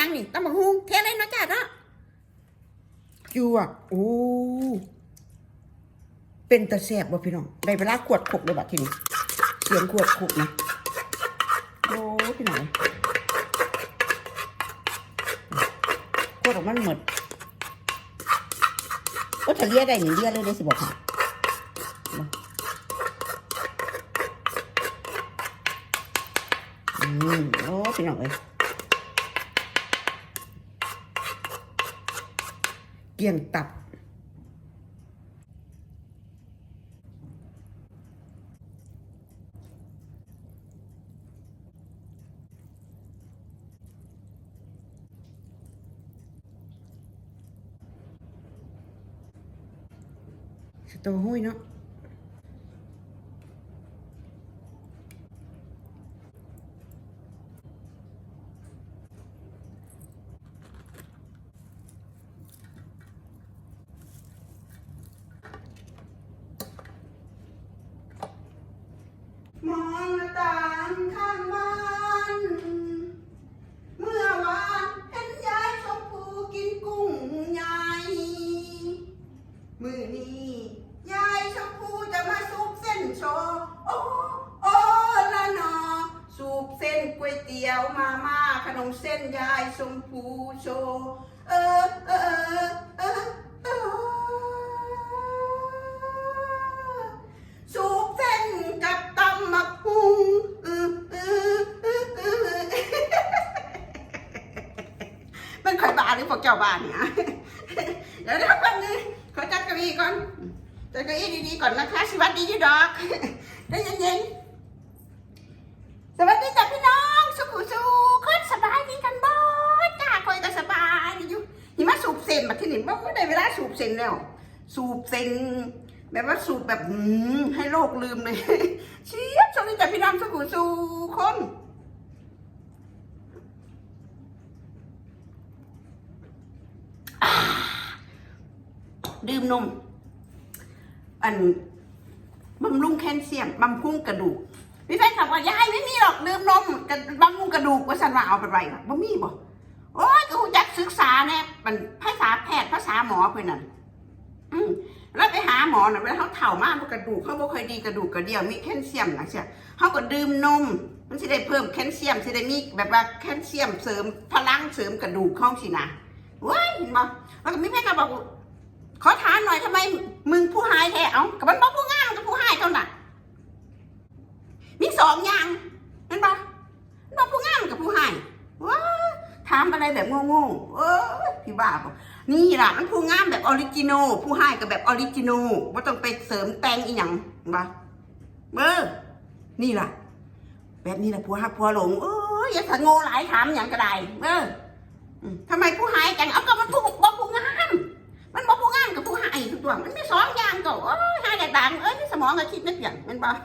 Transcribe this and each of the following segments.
ยังนี่ตำบักฮุงเทเลยนะจ้าเนาะจัวโอ้เป็นตะแสบบ่พี่น้องได้เวลาขวดขกเลยบัดทีนี้เสียงขวดขกนะโอ้พี่น้องขวดออกมันหมดโอ้ถ้าเลียได้นี่เลียเลยได้สิบอกค่ะอืมโอ้พี่น้องเอ้ย เกี่ยงตับสตอห้ยเนาะม องหน้าต่างข้างบ้าน เมื่อวานเห็นยายชมพูกินกุ้งใหญ่ มือนี้ยายชมพูจะมาสุกเส้นโชว์โอ้โอ้ละนอสุกเส้นก๋วยเตี๋ยวมาม่าขนมเส้นยายชมพูโชว์ จ้าบ้านเนี่ยเดี๋ยวนะแป๊บนึงขอจัดเก้าอี้ก่อนจัดเก้าอี้ดีๆก่อนนะคะสวัสดียี่ดอกได้เย็นๆสวัสดีจ้ะพี่น้องสุขสุขคนสบายดีกันบ่จ้าคอยก็สบายอยู่หิมะสูบเซนมาที่นี่บ่ได้เวลาสูบเซนแล้ว สูบเซนแบบว่าสูบแบบหืมให้โลกลืมเลยเชียบสวัสดีจ้ะพี่น้องสุขสุขคน ดื่มนม อันบำรุงแคลเซียมบำรุงกระดูกพี่แฟนคลับว่ายายไม่มีหรอกดื่มนมกับบำรุงกระดูกว่าสันว่าเอาไปไรล่ะบ่มีบ่โอ้ยกูอยากศึกษาเนี่ยมันภาษาแพทย์ภาษาหมอเพื่อนนั่นอืมแล้วไปหาหมอน่ะเวลาเขาเถ่ามากกระดูกเขาบ่ค่อยดีกระดูกกระเดี่ยวมีแคลเซียมนะเชียเขาก็ดื่มนม มันสิได้เพิ่มแคลเซียมสิได้มีแบบว่าแคลเซียมเสริมพลังเสริมกระดูกเข้าสินะเว้ยเห็นบ่แล้วก็มีแม่ก็บอก ขอถามหน่อยทำไมมึงผู้หายแท้เอ้ากับมันบอกผู้งามกับผู้หายเท่านั้นมีสองอย่างเห็นปะบอกผู้งามกับผู้หายว้าถามอะไรแบบโง่ๆเออพี่บ้าบอกนี่ล่ะมันผู้งามแบบออริจินอลผู้หายกับแบบออริจินอลว่าต้องไปเสริมแต่งอีหยังปะเออนี่ล่ะ แบบนี้แหละผัวฮักผัวหลงเอออย่าสะโง่หลายถามอย่างก็ได้เอออืมทำไมผู้หาย อ้ยนี่สมองก็คิดนึกอย่างมันบอก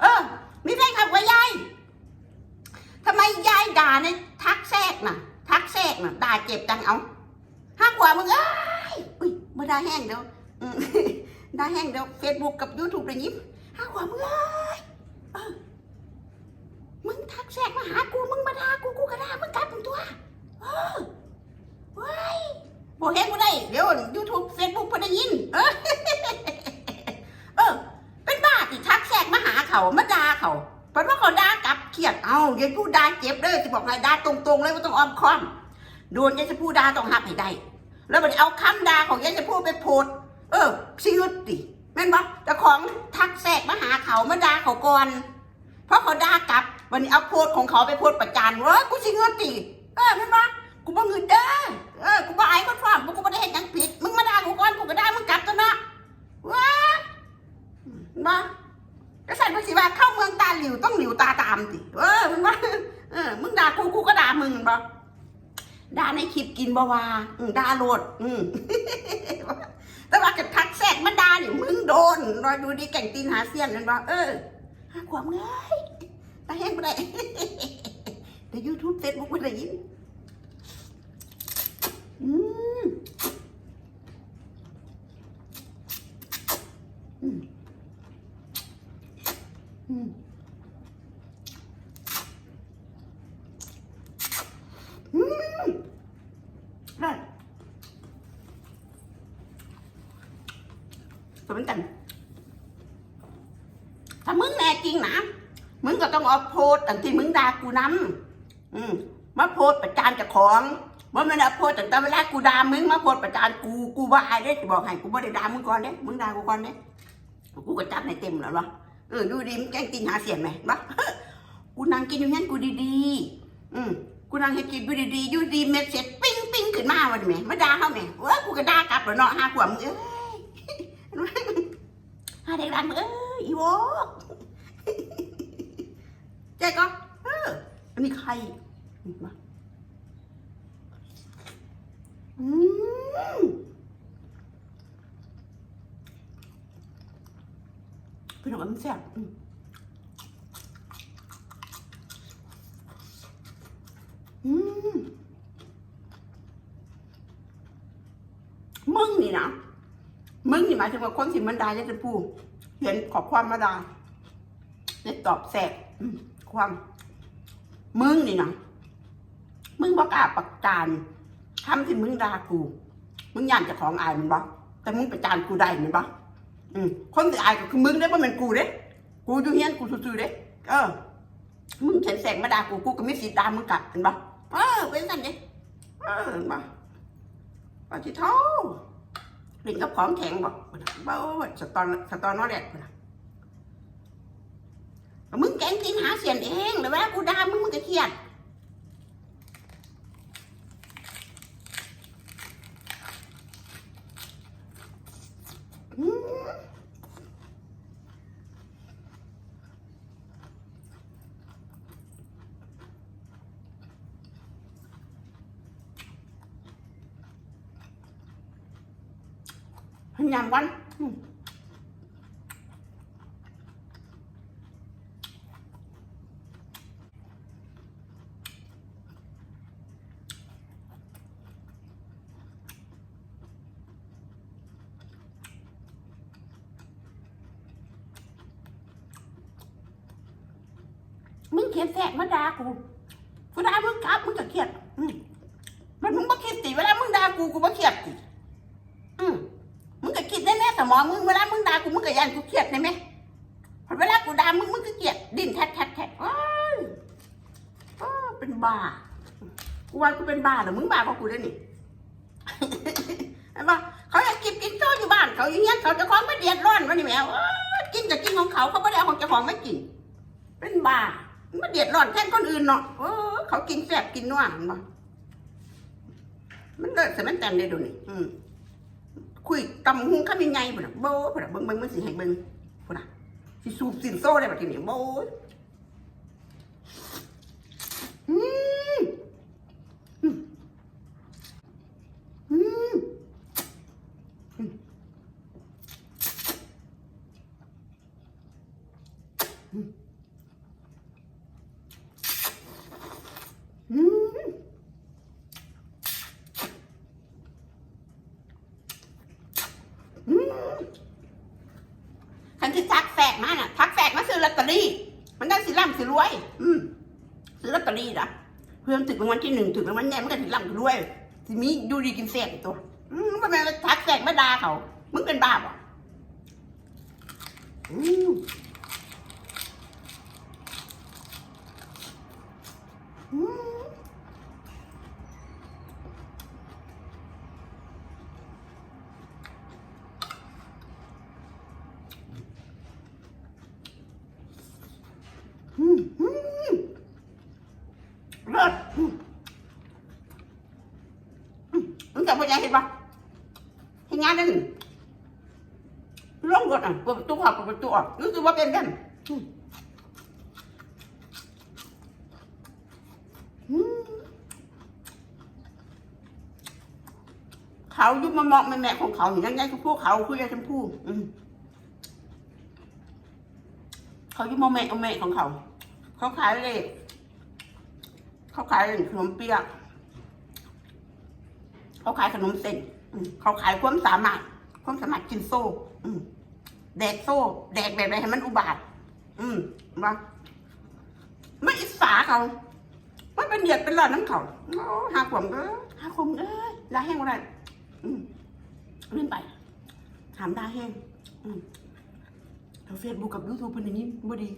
เออ มีแฟนคลับว่ายายทำไมยายด่าในทักแทรกน่ะ ทักแทรกน่ะด่าเจ็บจังเอาห้ากว่ามึงเอ้ยอุ้ยมาด่าแห้งเดี๋ยวด่าแห้งเดี๋ยวเฟซบุ๊กกับยูทูบเลยยิ้มห้ากว่ามึงเอ้ยเออมึงทักแทรกมาหากูมึงมาด่ากูกูก็ด่ามึงกลับมึงตัวเออเว้ยบอกเห็นบ่ได้เดี๋ยวยูทูบเฟซบุ๊กเพิ่นได้ยินเอออ เป็นบ้าที่ทักแทรกมาหา เขามาด่าเขาเพราะว่าเขาด่ากลับเครียดเอาอย่าพูดด่าเจ็บเด้อจะบอกให้ด่าตรงๆเลยว่าต้องอ้อมค้อมโดนยายจะพูดด่าต้องหักให้ได้แล้วมันเอาคำด่าของยายจะพูดไปโพดเออสิงึดดิแม่นบ่แต่ของทักแทรกมาหาเขามาด่าเขาก่อนเพราะเขาด่ากลับวันนี้เอาโพดของเขาไปโพดประจานเว้ยกูสิงึดดิเออแม่นบ่กูบ่งึดเด้อเออกูบ่ไอายคนฟ้องกูบ่ได้เห็นยังผิดมึงมาด่ากูก่อนกูก็ด่ามึงกลับตัวเนาะว้ามา หลิวต้องหลิวตาตามสิเออมึงว่าเออมึงด่ากูกูก็ด่ามึงบ่ด่าในคลิปกินบาวาด่าโลดอืมแต่ว่ากับทักแทรกมาด่าเนี่ยมึงโดนรอยดูดีแก่งตีนหาเสียนนั่นบ่เออหาความเงยตาแห้งไปได้แต่ยูทูบเฟซบุ๊กบ่ได้ยิน อืมอืมอืมอืม สมกันถ้ามึงแน่จริงนะ มึงก็ต้องเอาโพสต์อันที่มึงด่ากูนำอืมมาโพสต์ประจานเจ้าของว่ามันเอาโพสต์ตั้งแต่เวลากูด่ามึงมาโพสต์ประจานกูกูว่าอายเด้จะบอกให้กูบ่ได้ด่ามึงก่อนเด้มึงด่ากูก่อนเด้กูก็จัดในเต็มแล้ววะเออดูดีมึงแกงกินหาเสียงไหมวะกูนั่งกินอยู่งั้นกูดีๆอืมกูนั่งให้กินอยู่ดีๆอยู่ดีเม็ดเสร็จปิ้งปิ้งขึ้นมาวันนี้มาด่าเขาไหมเว้ยกูก็ด่ากลับแล้วเนาะหาขวามงเอ้ หาเด็กดังเอ้ยอีโวเจ๊ก็เอออันนี้ใครมาอืมเป็นของมันแซ่บอืมมึงนี่นะ มึงนี่หมายถึงว่าคนสิมันดาจะพูดเห็นขอบความมาดาได้ตอบแสกความมึงนี่นะมึงบอกล้าประจานทำที่มึงด่ากู มึงย่านจะของอายมันบ่แต่มึงประจานกูได้มันบ่อืมคนที่อายก็คือมึงได้บ่แม่นกูเด้กูอยู่เฮียนกูซื่อๆเด้เออ มึงเขียนแสงมาด่ากูกูก็ไม่สิทธิ์ด่ามึงกลับเห็นบ่เออเป็นสั่นเด้เออเห็นบ่ปฏิเท่า ลิงกับของแข็งบอกบ่สตอนสตอนนอแดดคนน่ะมึงแกงกินหาเสียนเองหรือว่ากูด่ามึงมึงจะเครียดอืม ยำวันมึงเขียนแทกมาด่ากูกูด่ามึงกลับมึงก็เครียดมันมึงบ่คิดติเวลามึงด่ากูกูบ่เครียดติอืมมึงก็คิดได้แน่สม องมึงเวลามึงด่ากูมึงก็ยันกูเครียดได้ไหมพอเวลากูด่ามึงมึงก็เครียดดิ้นแทดแทดแทดว้ยอ้เป็นบ้ากูว่ากูเป็นบ้าเหรอมึงบ้ากว่ากูได้นี่เห็นปะเขาอยากกินกินโซ่อยู่บ้านเขาอยู่เงี้ยเขาจะของไม่เดือดร้อนวะนี่แมวกินจะกินของเขาเขาไม่ได้เอาของเจ้าของไม่กิน เป็นบ้ามันเดือดร้อนแทนคนอื่นเนาะเขากินแซ่บกินนัวเนปะมันเลิศแต่มันแต่งได้ดูนี่อืม คุยตำหุงข้ามยังไงพุ่น่ะโบ้บ่น่ะเบิ้งเบิ้งมันสิให้เบิ้งพุ่น่ะสิสูบสินโซ่ได้แบบนี้โบ้ยอืมอืมอืม อืมอืมคันที่ทัก แฝกมาน่ะทักแฝกมาซื้อลอตเตอรี่ มันได้สิร่ำสิรวย อืมซื้อลอตเตอรี่นะเพื่อนถึงรางวัลที่หนึ่งถึงรางวัลใหญ่มันก็สิร่ำสิรวยสิมีดูดีกินแสกตัวอืมมันเป็นอะไมทักแฝกมาด่าเขา มึงเป็นบ้าป่ะอืมอืม อืมอืมเลิศอืมอืมมึงจับปัญญาเห็นปะเห็นงานนั่นร่องรถอะเปิดประตูออกเปิดประตูออกรู้สึกว่าเป็นกันอืมอืมเขายุบมามองแม่แม่ของเขาอย่างนั้นไงคือพวกเขาคือยายชมพู่อืมเขาอยู่โมเมโมเมของเขา เขาขายเลยเขาขายขนมเปียกเขาขายขนมเส้นอืม เขาขายความสามารถความสามารถกินโซ่ อืมแดกโซ่ แดกแบบไหนให้มันอุบาท อืมว่าไม่อิสาเขาไม่เป็นเดียดเป็นหลอดน้ำเขาหาขวมเออหาขวมเออลาแห้งอะไรอืมลืมไป ถามดาแห้งอืมแล้วเฟซบุ๊กกับยูทูบเป็นอย่างนี้บ่ดี